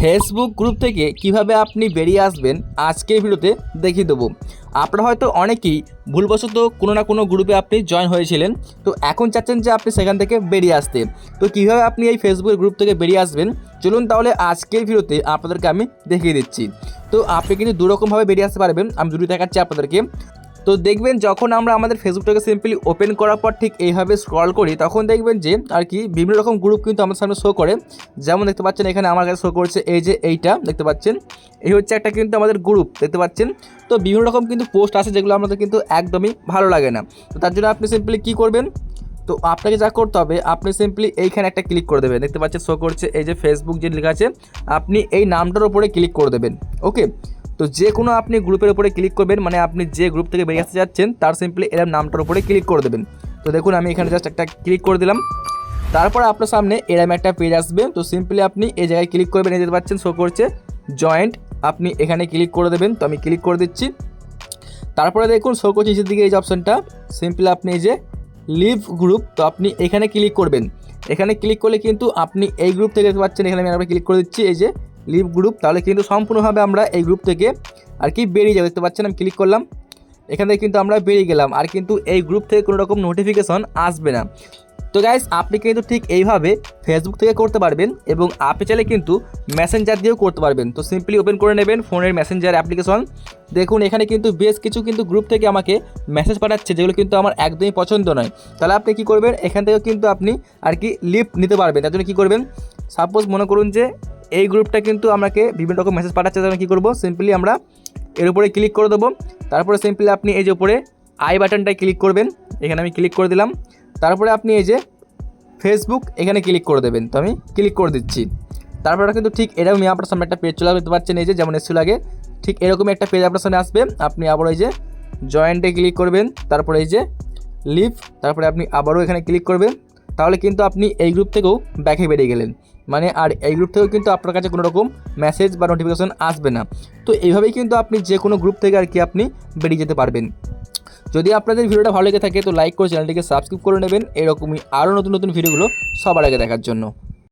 Facebook group থেকে কীভাবে আপনি বেরিয়ে আসবেন, আজকের ভিডিওতে দেখিয়ে দেবো। আপনারা হয়তো অনেকেই ভুলবশত কোনো না কোনো গ্রুপে আপনি জয়েন হয়েছিলেন, তো এখন চাচ্ছেন যে আপনি সেখান থেকে বেরিয়ে আসতে। তো কীভাবে আপনি এই ফেসবুকের গ্রুপ থেকে বেরিয়ে আসবেন, চলুন তাহলে আজকের ভিডিওতে আপনাদেরকে আমি দেখিয়ে দিচ্ছি। তো আপনি কিন্তু দুরকমভাবে বেরিয়ে আসতে পারবেন, আমি দুটি দেখাচ্ছি আপনাদেরকে। তো দেখবেন যখন আমরা আমাদের ফেসবুকটাকে সিম্পলি ওপেন করার পর ঠিক এইভাবে স্ক্রল করি, তখন দেখবেন যে আর কি বিভিন্ন রকম গ্রুপ কিন্তু আমাদের সামনে শো করে। যেমন দেখতে পাচ্ছেন এখানে আমার কাছে শো করছে এই যে এইটা, দেখতে পাচ্ছেন? এই হচ্ছে একটা কিন্তু আমাদের গ্রুপ দেখতে পাচ্ছেন? তো বিভিন্ন রকম কিন্তু পোস্ট আছে যেগুলো আমাদের কিন্তু একদমই ভালো লাগে না। তো তার জন্য আপনি সিম্পলি কী করবেন? তো আপনাকে যা করতে হবে, আপনি সিম্পলি এইখানে একটা ক্লিক করে দেবেন। দেখতে পাচ্ছেন শো করছে এই যে ফেসবুক যে লেখা আছে, আপনি এই নামটার উপরে ক্লিক করে দেবেন। ওকে তো যে কোনো আপনি গ্রুপের উপরে ক্লিক করবেন মানে আপনি যে গ্রুপ থেকে বেরিয়ে আসতে যাচ্ছেন, তার সিম্পলি এরম নামটার উপরে ক্লিক করে দেবেন। তো দেখুন, আমি এখানে জাস্ট একটা ক্লিক করে দিলাম। তারপর আপনার সামনে এরম একটা পেজ আসবে। তো সিম্পলি আপনি এই জায়গায় ক্লিক করবেন দেখতে পাচ্ছেন শো করছে জয়েন্ট আপনি এখানে ক্লিক করে দেবেন। তো আমি ক্লিক করে দিচ্ছি। তারপরে দেখুন শো করছে নিচের দিকে এই যে অপশানটা। সিম্পলি আপনি এই যে লিভ গ্রুপ তো আপনি এখানে ক্লিক করবেন। এখানে ক্লিক করলে কিন্তু আপনি এই গ্রুপ থেকে দেখতে পাচ্ছেন, এখানে আমি আবার ক্লিক করে দিচ্ছি, এই যে লিভ গ্রুপ তাহলে কিন্তু সম্পূর্ণভাবে আমরা এই গ্রুপ থেকে আর কি বেরিয়ে যাব। দেখতে পাচ্ছেন, আমি ক্লিক করলাম। এখান থেকে কিন্তু আমরা বেরিয়ে গেলাম, আর কিন্তু এই গ্রুপ থেকে কোনো রকম নোটিফিকেশন আসবে না। তো গাইস আপনি কিন্তু ঠিক এইভাবে ফেসবুক থেকে করতে পারবেন এবং আপনি চাইলে কিন্তু মেসেঞ্জার দিয়েও করতে পারবেন। তো সিম্পলি ওপেন করে নেবেন ফোনের মেসেঞ্জার অ্যাপ্লিকেশন দেখুন, এখানে কিন্তু বেশ কিছু কিন্তু গ্রুপ থেকে আমাকে মেসেজ পাঠাচ্ছে, যেগুলো কিন্তু আমার একদমই পছন্দ নয়। তাহলে আপনি কি করবেন? এখান থেকেও কিন্তু আপনি আর কি লিফট নিতে পারবেন। তার জন্য কী করবেন? সাপোজ মনে করুন যে এই গ্রুপটা কিন্তু আমাকে বিভিন্ন রকম মেসেজ পাঠাচ্ছে তাহলে কী করব? সিম্পলি আমরা এর উপরে ক্লিক করে দেবো। তারপরে সিম্পলি আপনি এই যে উপরে আই বাটনটায় ক্লিক করবেন, এখানে আমি ক্লিক করে দিলাম। তারপরে আপনি এই যে ফেসবুক এখানে ক্লিক করে দেবেন। তো আমি ক্লিক করে দিচ্ছি। তারপরে কিন্তু ঠিক এরকমই আপনার সামনে একটা পেজ চলে আসবে, দেখতে পাচ্ছেন এই যে, যেমন এসেছিল আগে। ঠিক এরকম একটা পেজ আপনার সামনে আসবে। আপনি আবার এই যে জয়েন্টে ক্লিক করবেন, তারপরে এই যে লিভ তারপরে আপনি আবারও এখানে ক্লিক করবেন। তাহলে কিন্তু আপনি এই গ্রুপ থেকেও ব্যাকে বেরিয়ে গেলেন। মানে আর এই গ্রুপ থেকেও কিন্তু আপনার কাছে কোনো রকম মেসেজ বা নোটিফিকেশন আসবে না। তো এইভাবেই কিন্তু আপনি যে কোনো গ্রুপ থেকে আর কি আপনি বেরিয়ে যেতে পারবেন। যদি আপনাদের ভিডিওটা ভালো লেগে থাকে তো লাইক করে চ্যানেলটিকে সাবস্ক্রাইব করে নেবেন। এরকমই আরও নতুন নতুন ভিডিওগুলো সবার আগে দেখার জন্য।